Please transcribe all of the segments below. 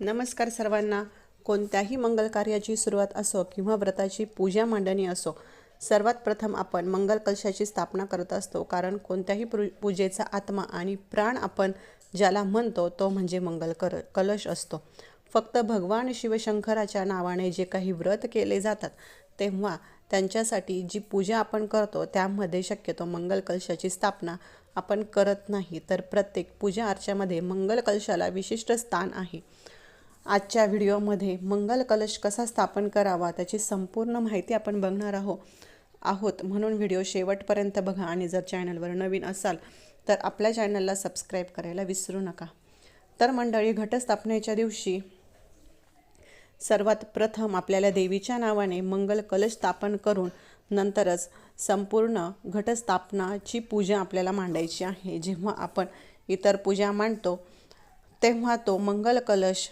नमस्कार सर्वांना. कोणत्याही मंगल कार्याची सुरुवात असो किंवा व्रताची पूजा मांडणी असो सर्वात प्रथम आपण मंगल कलशाची स्थापना करत असतो. कारण कोणत्याही पूजेचा आत्मा आणि प्राण आपण ज्याला म्हणतो तो म्हणजे मंगल कर कलश असतो. फक्त भगवान शिवशंकराच्या नावाने जे काही व्रत केले जातात तेव्हा त्यांच्यासाठी जी पूजा आपण करतो त्यामध्ये शक्यतो मंगल कलशाची स्थापना आपण करत नाही. तर प्रत्येक पूजा अर्च्यामध्ये मंगल कलशाला विशिष्ट स्थान आहे. आजच्या व्हिडिओमध्ये मंगल कलश कसा स्थापन करावा त्याची संपूर्ण माहिती आपण बघणार आहो आहोत. म्हणून व्हिडिओ शेवटपर्यंत बघा आणि जर चॅनलवर नवीन असाल तर आपल्या चॅनलला सबस्क्राईब करायला विसरू नका. तर मंडळी घटस्थापनेच्या दिवशी सर्वात प्रथम आपल्याला देवीच्या नावाने मंगल कलश स्थापन करून नंतरच संपूर्ण घटस्थापनाची पूजा आपल्याला मांडायची आहे. जेव्हा आपण इतर पूजा मांडतो तेव्हा तो मंगल कलश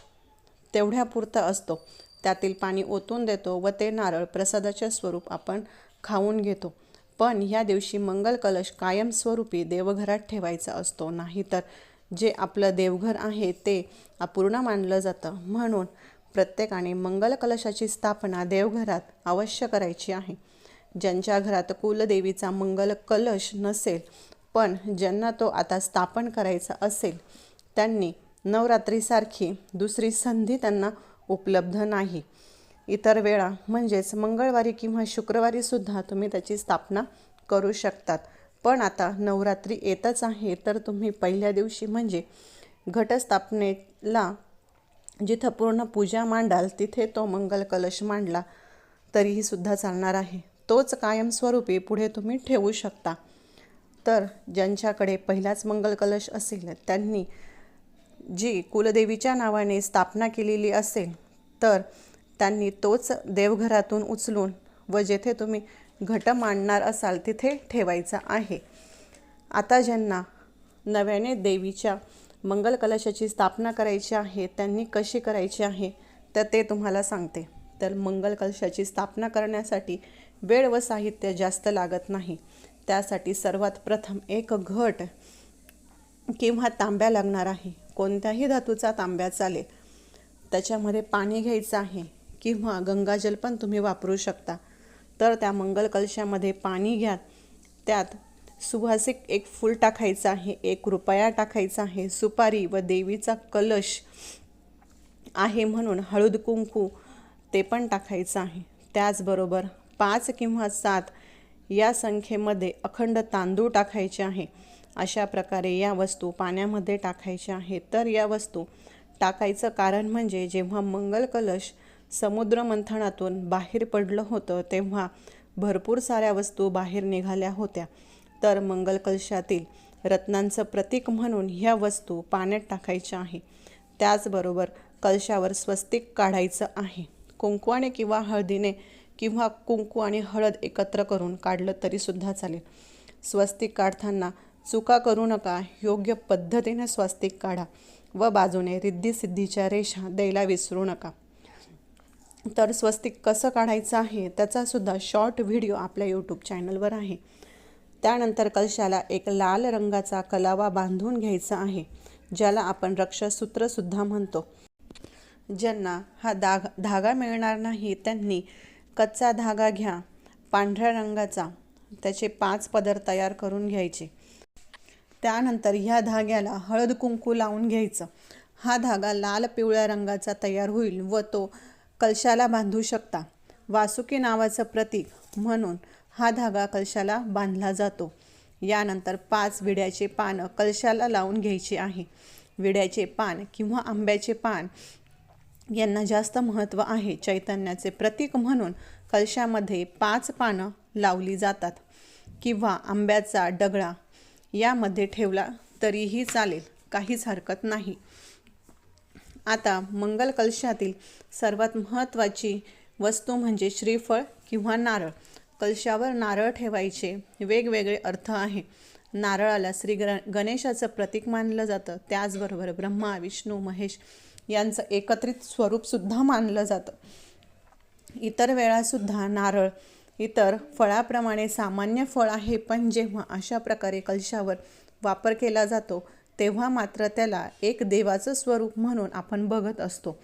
तेवढ्यापुरता असतो. त्यातील पाणी ओतून देतो व ते नारळ प्रसादाचे स्वरूप आपण खाऊन घेतो. पण ह्या दिवशी मंगल कलश कायमस्वरूपी देवघरात ठेवायचा असतो. नाहीतर जे आपलं देवघर आहे ते अपूर्ण मानलं जातं. म्हणून प्रत्येकाने मंगल कलशाची स्थापना देवघरात अवश्य करायची आहे. ज्यांच्या घरात कुलदेवीचा मंगल कलश नसेल पण ज्यांना तो आता स्थापन करायचा असेल त्यांनी नवरात्रीसारखी दुसरी संधी त्यांना उपलब्ध नाही. इतर वेळा म्हणजेच मंगळवारी किंवा शुक्रवारीसुद्धा तुम्ही त्याची स्थापना करू शकतात. पण आता नवरात्री येतच आहे तर तुम्ही पहिल्या दिवशी म्हणजे घटस्थापनेला जिथं पूर्ण पूजा मांडाल तिथे तो मंगल कलश मांडला तरीही सुद्धा चालणार आहे. तोच कायमस्वरूपी पुढे तुम्ही ठेवू शकता. तर ज्यांच्याकडे पहिलाच मंगल कलश असेल त्यांनी जी कुलदेवीच्या नावाने स्थापना केलेली असेल तर त्यांनी तोच देवघरातून उचलून व जेथे तुम्ही घट मांडणार असाल तिथे ठेवायचा आहे. आता ज्यांना नव्याने देवीच्या मंगल कलशाची स्थापना करायची आहे त्यांनी कशी करायची आहे तर ते तुम्हाला सांगते. तर मंगल कलशाची स्थापना करण्यासाठी वेळ व साहित्य जास्त लागत नाही. त्यासाठी सर्वात प्रथम एक घट किंवा तांब्या लागणार आहे. कोणत्याही धातूचा तांब्या चालेल. त्याच्यामध्ये पाणी घ्यायचं आहे किंवा गंगाजल पण तुम्ही वापरू शकता. तर त्या मंगल कलशामध्ये पाणी घ्या. त्यात सुवासिक एक फूल टाकायचं आहे एक रुपया टाकायचा आहे सुपारी व देवीचा कलश आहे म्हणून हळद कुंकू ते पण टाकायचं आहे. त्याचबरोबर पाच किंवा सात या संख्येमध्ये अखंड तांदूळ टाकायचे आहे. अशा प्रकारे या वस्तू पाण्यामध्ये टाकायच्या आहेत. तर या वस्तू टाकायचं कारण म्हणजे जेव्हा मंगल कलश समुद्र मंथनातून बाहेर पडलं होतं तेव्हा भरपूर साऱ्या वस्तू बाहेर निघाल्या होत्या. तर मंगल कलशातील रत्नांचं प्रतीक म्हणून ह्या वस्तू पाण्यात टाकायच्या आहे. त्याचबरोबर कलशावर स्वस्तिक काढायचं आहे. कुंकवाने किंवा हळदीने किंवा कुंकू आणि हळद एकत्र करून काढलं तरीसुद्धा चालेल. स्वस्तिक काढताना चुका करू नका. योग्य पद्धतीने स्वस्तिक काढा व बाजूने रिद्धी रेषा द्यायला विसरू नका. तर स्वस्तिक कसं काढायचं आहे? त्याचासुद्धा शॉर्ट व्हिडिओ आपल्या यूट्यूब चॅनलवर आहे. त्यानंतर कलशाला एक लाल रंगाचा कलावा बांधून घ्यायचा आहे ज्याला आपण रक्षसूत्रसुद्धा म्हणतो. ज्यांना हा दाग धागा मिळणार नाही त्यांनी कच्चा धागा घ्या. पांढऱ्या रंगाचा. त्याचे पाच पदर तयार करून घ्यायचे. त्यानंतर ह्या धाग्याला हळद कुंकू लावून घ्यायचं. हा धागा लाल पिवळ्या रंगाचा तयार होईल व तो कलशाला बांधू शकता. वासुकी नावाचं प्रतीक म्हणून हा धागा कलशाला बांधला जातो. यानंतर पाच विड्याचे पानं कलशाला लावून घ्यायचे आहे. विड्याचे पान किंवा आंब्याचे पान यांना जास्त महत्त्व आहे. चैतन्याचे प्रतीक म्हणून कलशामध्ये पाच पानं लावली जातात. किंवा आंब्याचा डगळा यामध्ये ठेवला तरीही चालेल. काहीच हरकत नाही. आता मंगल कलशातील सर्वात महत्त्वाची वस्तू म्हणजे श्रीफळ किंवा नारळ. कलशावर नारळ ठेवायचे वेगवेगळे अर्थ आहे. नारळाला श्री गणेशाचं प्रतीक मानलं जातं. त्याचबरोबर ब्रह्मा विष्णू महेश यांचं एकत्रित स्वरूपसुद्धा मानलं जातं. इतर वेळासुद्धा नारळ इतर फळाप्रमाणे सामान्य फळ आहे पण जेव्हा अशा प्रकारे कलशावर वापर केला जातो तेव्हा मात्र त्याला एक देवाचं स्वरूप म्हणून आपण बघत असतो.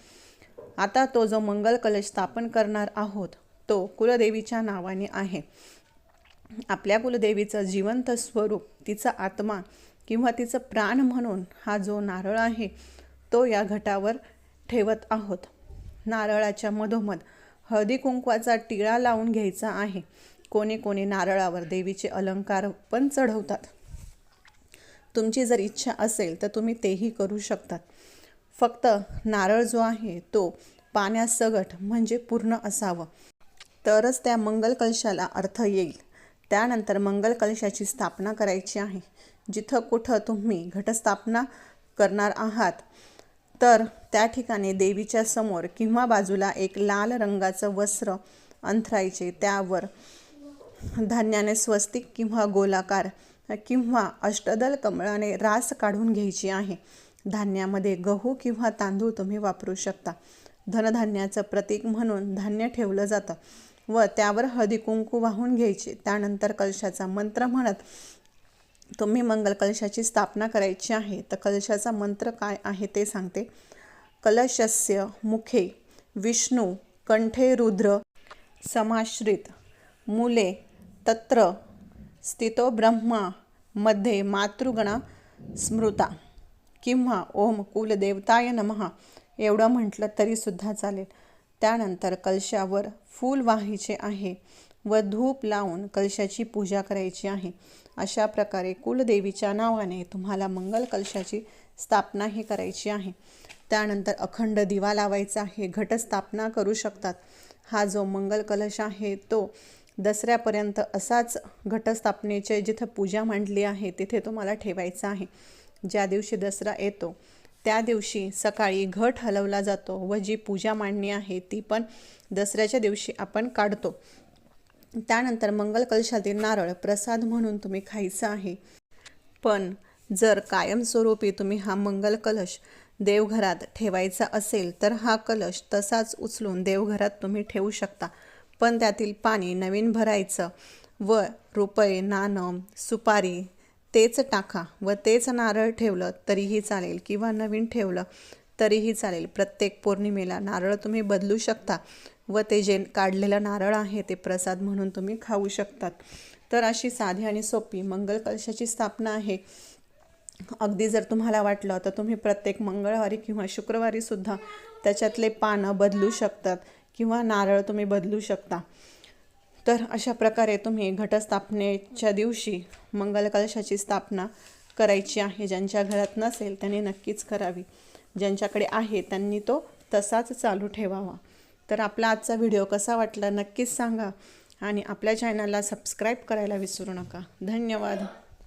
आता तो जो मंगल कलश स्थापन करणार आहोत तो कुलदेवीच्या नावाने आहे. आपल्या कुलदेवीचं जिवंत स्वरूप तिचा आत्मा किंवा तिचं प्राण म्हणून हा जो नारळ आहे तो या घटावर ठेवत आहोत. नारळाच्या मधोमध हळदी कुंकवाचा टिळा लावून घ्यायचा आहे. कोणी कोणी नारळावर देवीचे अलंकार पण चढवतात. तुमची जर इच्छा असेल तर तुम्ही तेही करू शकतात. फक्त नारळ जो आहे तो पाण्यासगट म्हणजे पूर्ण असावं. तरच त्या मंगल कलशाला अर्थ येईल. त्यानंतर मंगल कलशाची स्थापना करायची आहे. जिथं कुठं तुम्ही घटस्थापना करणार आहात तर त्या ठिकाणी देवीच्या समोर किंवा बाजूला एक लाल रंगाचं वस्त्र अंथरायचे. त्यावर धान्याने स्वस्तिक किंवा गोलाकार किंवा अष्टदल कमळाने रास काढून घ्यायची आहे. धान्यामध्ये गहू किंवा तांदूळ तुम्ही वापरू शकता. धनधान्याचं प्रतीक म्हणून धान्य ठेवलं जातं व त्यावर हळदी कुंकू वाहून घ्यायचे. त्यानंतर कलशाचा मंत्र म्हणत तुम्ही मंगल कलशाची स्थापना करायची आहे. तर कलशाचा मंत्र काय आहे ते सांगते. कलशस्य मुखे विष्णू कंठे रुद्र समाश्रित मुले तत्र स्थितो ब्रह्मा मध्ये मातृगणा स्मृता किंवा ओम कुलदेवताय नमः एवढं म्हटलं तरीसुद्धा चालेल. त्यानंतर कलशावर फूल वाहायचे आहे व धूप लावून कलशाची पूजा करायची आहे. अशा प्रकारे कुलदेवीच्या नावाने तुम्हाला मंगल कलशाची स्थापना हे करायची आहे. त्यानंतर अखंड दिवा लावायचा आहे. घटस्थापना करू शकतात. हा जो मंगल कलश आहे तो दसऱ्यापर्यंत असाच घटस्थापनेचे जिथं पूजा मांडली आहे तिथे तुम्हाला ठेवायचा आहे. ज्या दिवशी दसरा येतो त्या दिवशी सकाळी घट हलवला जातो व जी पूजा मांडणी आहे ती पण दसऱ्याच्या दिवशी आपण काढतो. त्यानंतर मंगल कलशातील नारळ प्रसाद म्हणून तुम्ही खायचं आहे. पण जर कायमस्वरूपी तुम्ही हा मंगल कलश देवघरात ठेवायचा असेल तर हा कलश तसाच उचलून देवघरात तुम्ही ठेवू शकता. पण त्यातील पाणी नवीन भरायचं व रुपये नाणं सुपारी तेच टाका व तेच नारळ ठेवलं तरीही चालेल किंवा नवीन ठेवलं तरीही चालेल. प्रत्येक पौर्णिमेला नारळ तुम्ही बदलू शकता व ते जे काढलेलं नारळ आहे ते प्रसाद म्हणून तुम्ही खाऊ शकतात. तर अशी साधी आणि सोपी मंगल कलशाची स्थापना आहे. अगदी जर तुम्हाला वाटलं तर तुम्ही प्रत्येक मंगळवारी किंवा शुक्रवारी सुद्धा त्याच्यातले पानं बदलू शकतात किंवा नारळ तुम्ही बदलू शकता. तर अशा प्रकारे तुम्ही घटस्थापनेच्या दिवशी मंगलकलशाची स्थापना करायची आहे. ज्यांच्या घरात नसेल त्यांनी नक्कीच करावी. ज्यांच्याकडे आहे त्यांनी तो तसाच चालू ठेवावा. तर आपला आजचा व्हिडिओ कसा वाटला नक्कीच सांगा आणि आपल्या चॅनलला सबस्क्राईब करायला विसरू नका. धन्यवाद.